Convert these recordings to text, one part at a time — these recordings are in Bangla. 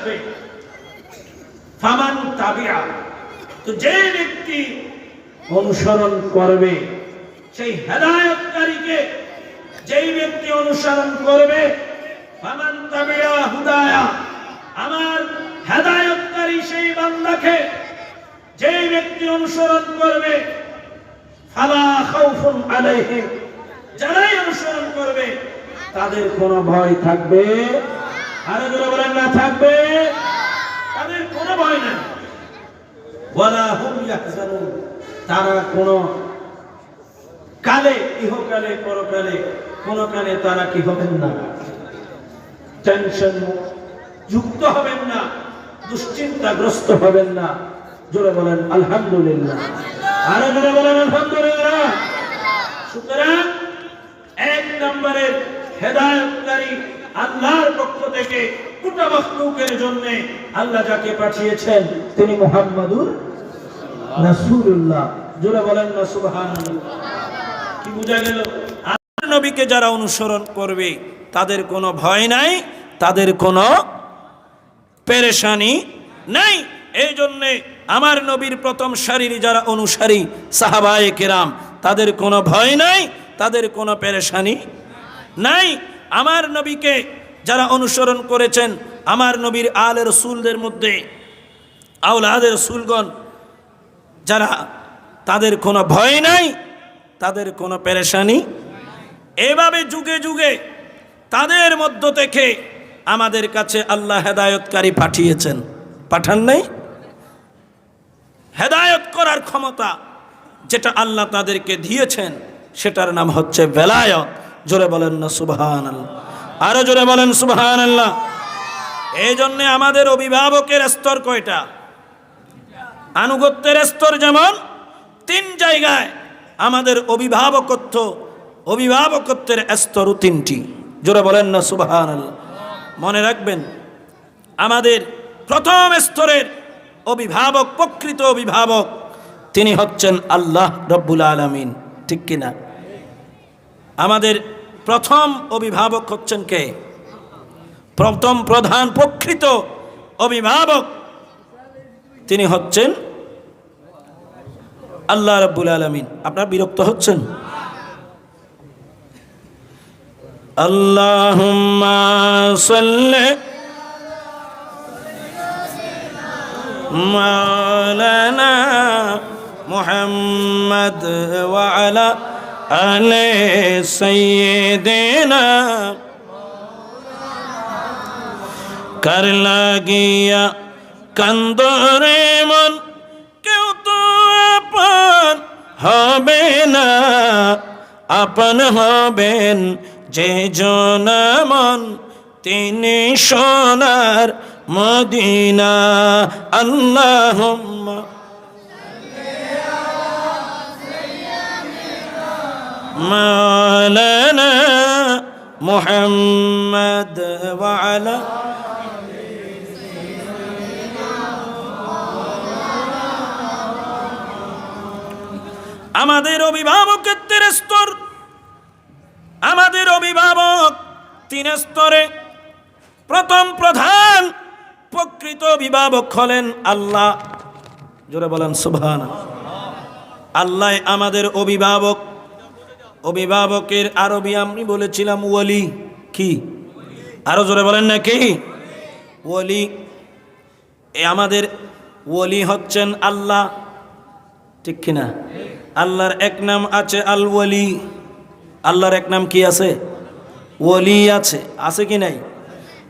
আসবে। তো যে ব্যক্তি অনুসরণ করবে, সেই হেদায়তকারীকে যেই ব্যক্তি অনুসরণ করবে আমার হেদায়তকারী সেই বান্দাকে যেই ব্যক্তি অনুসরণ করবে যারাই অনুসরণ করবে, তাদের কোনো ভয় থাকবে না থাকবে? তারা কোনো কালে, ইহকালে, পরকালে কালে তারা কি হবেন না। টেনশন যুক্ত হবেন না, দুশ্চিন্তাগ্রস্ত হবেন না। জোরে বলেন, আলহামদুলিল্লাহ। আরও জোরে বলেন, আলহামদুলিল্লাহ। সুতরাং এক নম্বরের হেদায়তকারী আল্লাহর পক্ষ থেকে গোটা মখলুকের জন্য আল্লাহ যাকে পাঠিয়েছেন, তিনি মুহাম্মাদুর রাসূলুল্লাহ। জোরে বলেন না, সুবহানাল্লাহ। কি বোঝা গেল? আল্লাহর নবীকে যারা অনুসরণ করবে, তাদের কোনো ভয় নাই, তাদের কোনো পেরেশানি নাই। এই জন্যে আমার নবীর প্রথম সারির যারা অনুসারী, সাহাবায়ে কেরাম, তাদের কোনো ভয় নাই, তাদের কোনো পেরেশানি নাই। আমার নবীকে যারা অনুসরণ করেছেন, আমার নবীর আলের রসুলদের মধ্যে আউলাদের রসুলগণ, যারা তাদের কোনো ভয় নাই, তাদের কোনো পেরেশানি এভাবে যুগে যুগে তাদের মধ্য থেকে আমাদের কাছে আল্লাহ হেদায়তকারী পাঠিয়েছেন। পাঠান নাই? হেদায়ত করার ক্ষমতা যেটা আল্লাহ তাদেরকে দিয়েছেন, সেটার নাম হচ্ছে বেলায়ত। জোরে বলেন না সুবহান আল্লাহ আরও জোরে বলেন সুবহান আল্লাহ এই জন্যে আমাদের অভিভাবকের স্তর কয়টা? আনুগত্যের স্তর যেমন, তিন জায়গায় আমাদের অভিভাবকত্ব, অভিভাবকত্বের স্তরও তিনটি। জোরে বলেন না সুবহান আল্লাহ মনে রাখবেন, আমাদের প্রথম স্তরের অভিভাবক, প্রকৃত অভিভাবক, তিনি হচ্ছেন আল্লাহ রব্বুল আলমিন। ঠিক কিনা? আমাদের প্রথম অভিভাবক হচ্ছেন কে? প্রথম প্রধান প্রকৃত অভিভাবক তিনি হচ্ছেন আল্লাহ রব্বুল আলমিন। আপনার বিরক্ত হচ্ছেন? আল্লাহ মালানা মোহাম্মদ ওয়ালা وعلى آل سيدنا কার লাগিয়া কান্দরে মন কেউ তো আপন হবে না আপন হবেন যে জন মন তিনি সোনার মদিনা আল্লাহ مولانا محمد وعلى আমাদের অভিভাবকত্বের স্তর আমাদের অভিভাবক তিন স্তরে প্রথম প্রধান প্রকৃত অভিভাবক হলেন আল্লাহ জোরে বলেন সুবহান আল্লাহ আমাদের অভিভাবক অভিভাবকের আরবি আমি বলেছিলাম ওয়ালি, কি? আরও জোরে বলেন না, কি? ওলি এ আমাদের ওলি হচ্ছেন আল্লাহ, ঠিক কিনা আল্লাহর এক নাম আছে আল ওয়ালি আল্লাহর এক নাম কি আছে? ওলি আছে আছে কি নাই?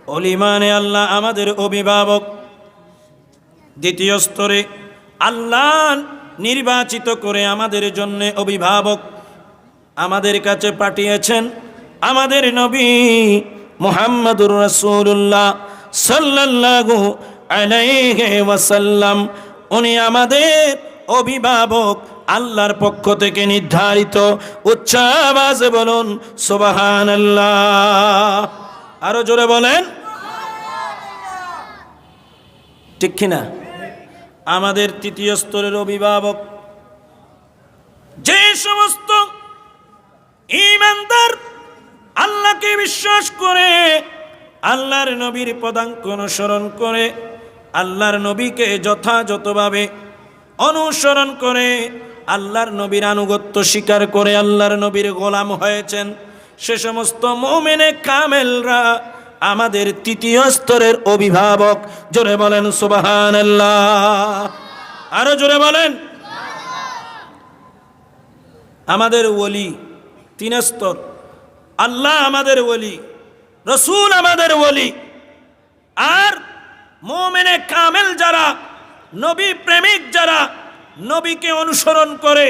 অলি মানে আল্লাহ আমাদের অভিভাবক। দ্বিতীয় স্তরে আল্লাহ নির্বাচিত করে আমাদের জন্য অভিভাবক। আমাদের কাছে পাঠিয়েছেন আমাদের নবী মুহাম্মদুর রাসূলুল্লাহ সাল্লাল্লাহু আলাইহি ওয়াসাল্লাম। উনি আমাদের অভিভাবক, আল্লাহর পক্ষ থেকে নির্ধারিত উচ্চ আওয়াজে বলুন, সুবহানাল্লাহ। আরও জোরে বলেন, ঠিক কিনা? আমাদের তৃতীয় স্তরের অভিভাবক, যে সমস্ত ইমানদার আল্লাহকে বিশ্বাস করে, আল্লাহর নবীর পদাঙ্ক অনুসরণ করে, আল্লাহর নবীকে যথাযথভাবে অনুসরণ করে, আল্লাহর নবীর আনুগত্য স্বীকার করে আল্লাহর নবীর গোলাম হয়েছেন। সে সমস্ত মোমেনে কামেলরা আমাদের তৃতীয় স্তরের অভিভাবক। জোরে বলেন সুবাহান আরও জোরে বলেন। আমাদের ওলি তিন স্তর আল্লাহ আমাদের ওলি, রসুল আমাদের ওলি। আর মোমেনে কামেল যারা, নবী প্রেমিক যারা, নবীকে অনুসরণ করে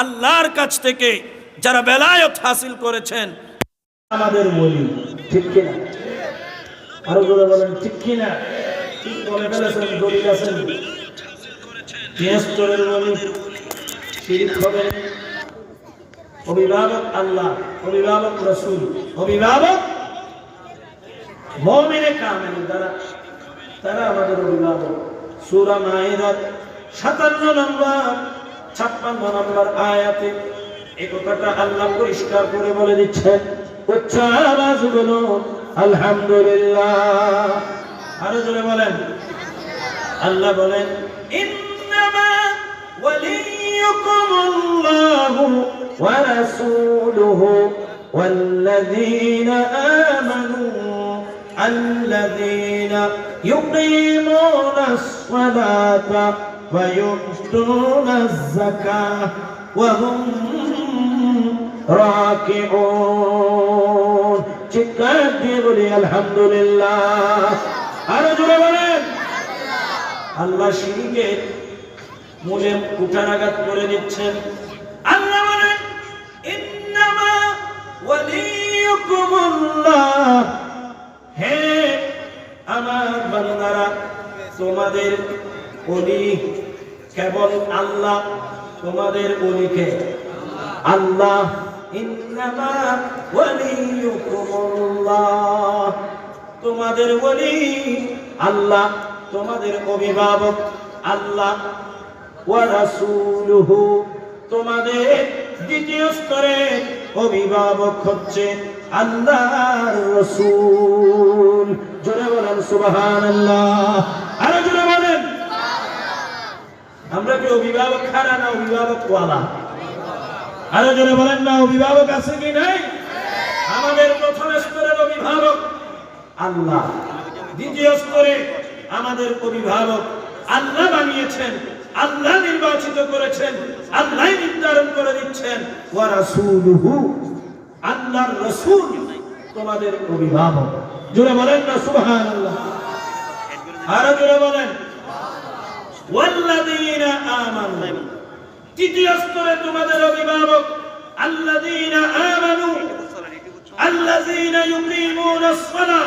আল্লাহর কাছ থেকে যারা বেলায়ত হাসিল করেছেন, আমাদের বলি ঠিক কিনা আরও বলেন, ঠিক কিনা ঠিক বলে ফেলেছেন দলিল আছেন। তিয়াস্তরের বলি শিরিক হবে। অভিভাবক আল্লাহ, অভিভাবক রসুল, অভিভাবক মমিনে কামেল, যারা তারা আমাদের অভিভাবক। সুরা সাতান্ন নম্বর, ছাপ্পান্ন নম্বর আয়াতে এই কথাটা আল্লাহ পরিষ্কার করে বলে দিচ্ছেন। উচ্চ আওয়াজ বলো আলহামদুলিল্লাহ। আরও জোরে বলেন। আল্লাহ বলেন, ইন্নামা আল্লাহু ওয়া রাসূলুহু والذين آمنوا الذين يقيمون الصلاة ويؤتون الزكاة وهم راكعون চিৎকার দিয়ে বলি আলহামদুলিল্লাহ আরো জোরে বলেন আল্লাহ শিরিকের মূলে কুঠারাঘাত করে দিচ্ছেন আমার তোমাদের ওলি কেবল আল্লাহ, তোমাদের ওলিকে আল্লাহ। তোমাদের ওলি আল্লাহ, তোমাদের অভিভাবক আল্লাহ। তোমাদের দ্বিতীয় স্তরে অভিভাবক হচ্ছে আল্লাহর রসুল। জোরে বলেন, সুবহানাল্লাহ। আরও জোরে বলেন। আমরা কি অভিভাবক খারা না অভিভাবক ওয়ালা? আরও জোরে বলেন না, অভিভাবক আছে কি নাই? আমাদের প্রথম স্তরের অভিভাবক আল্লাহ। দ্বিতীয় স্তরে আমাদের অভিভাবক আল্লাহ বানিয়েছেন, আল্লাহ নির্বাচিত করেছেন, আল্লাহ নির্ধারণ করে দিচ্ছেন। ওয়া রাসূলুহু আল্লাহর রাসূল তোমাদের অভিভাবক। জোরে বলেন না, সুবহানাল্লাহ। আরও জোরে বলেন। ওয়াল্লাযীনা আমানু। তৃতীয় স্তরে তোমাদের অভিভাবক, আল্লাযীনা আমানু। আল্লাযীনা ইউকিমুনাস সালাহ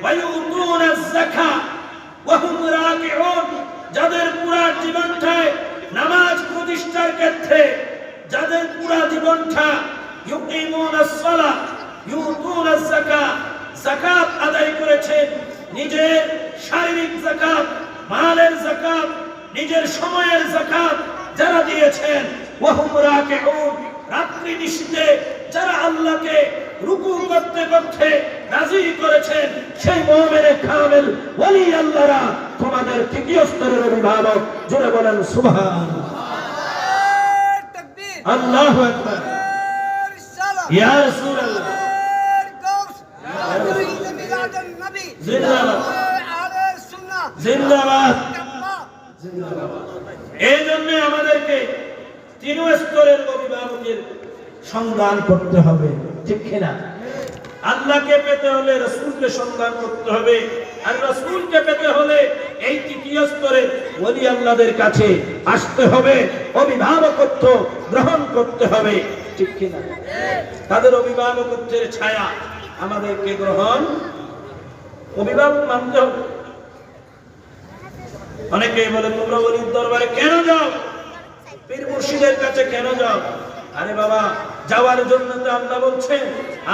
ওয়া ইউতুনাজ যাকাত ওয়া হুম রাকিউন। যাদের পুরা জীবনটায় নামাজ প্রতিষ্ঠার ক্ষেত্রে, যাদের পুরা জীবনটা জাকাত আদায় করেছেন। নিজের শারীরিক জাকাত মালের জাকাত নিজের সময়ের জাকাত যারা দিয়েছেন রাত্রি নিশীতে যারা আল্লাহকে রুকু করতে করতে রাজি করেছেন সেই মোহামেনে খামেল ওলি আল্লাহরা তোমাদের তৃতীয় স্তরের অভিভাবক জোরে বলেন সুভান আল্লাহ একবার এই জন্য আমাদেরকে তিন স্তরের অভিভাবকের সন্ধান করতে হবে ঠিক কিনা? আল্লাহকে পেতে হলে রসুলকে সন্ধান করতে হবে আর রসুলকে পেতে হলে এই তৃতীয় স্তরে ওলি আল্লাহদের কাছে আসতে হবে অভিভাবকত্ব গ্রহণ করতে হবে। ঠিক কিনা? তাদের অভিভাবকত্বের ছায়া আমাদেরকে গ্রহণ অভিভাবক মানতে হবে। অনেকেই বলে, তোমরা অলির দরবারে কেন যাও? পীর মুর্শিদের কাছে কেন যাও? আরে বাবা, যাওয়ার জন্য তো আল্লাহ বলছেন,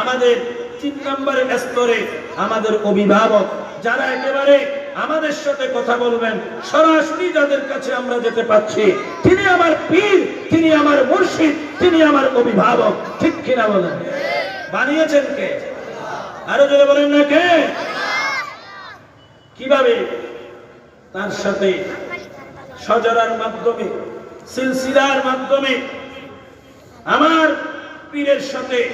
আমাদের তিন নম্বরের স্তরে আমাদের অভিভাবক, যারা একেবারে আমাদের সাথে কথা বলবেন, সরাসরি যাদের কাছে আমরা যেতে পাচ্ছি তিনি আমার পীর তিনি আমার মুর্শিদ, তিনি আমার অভিভাবক। ঠিক কিনা বলেন? বানিয়েছেন কে? আরও যদি বলেন না কে? কীভাবে? তার সাথে সজরার মাধ্যমে, সিলসিলার মাধ্যমে, আমার পীরের সাথে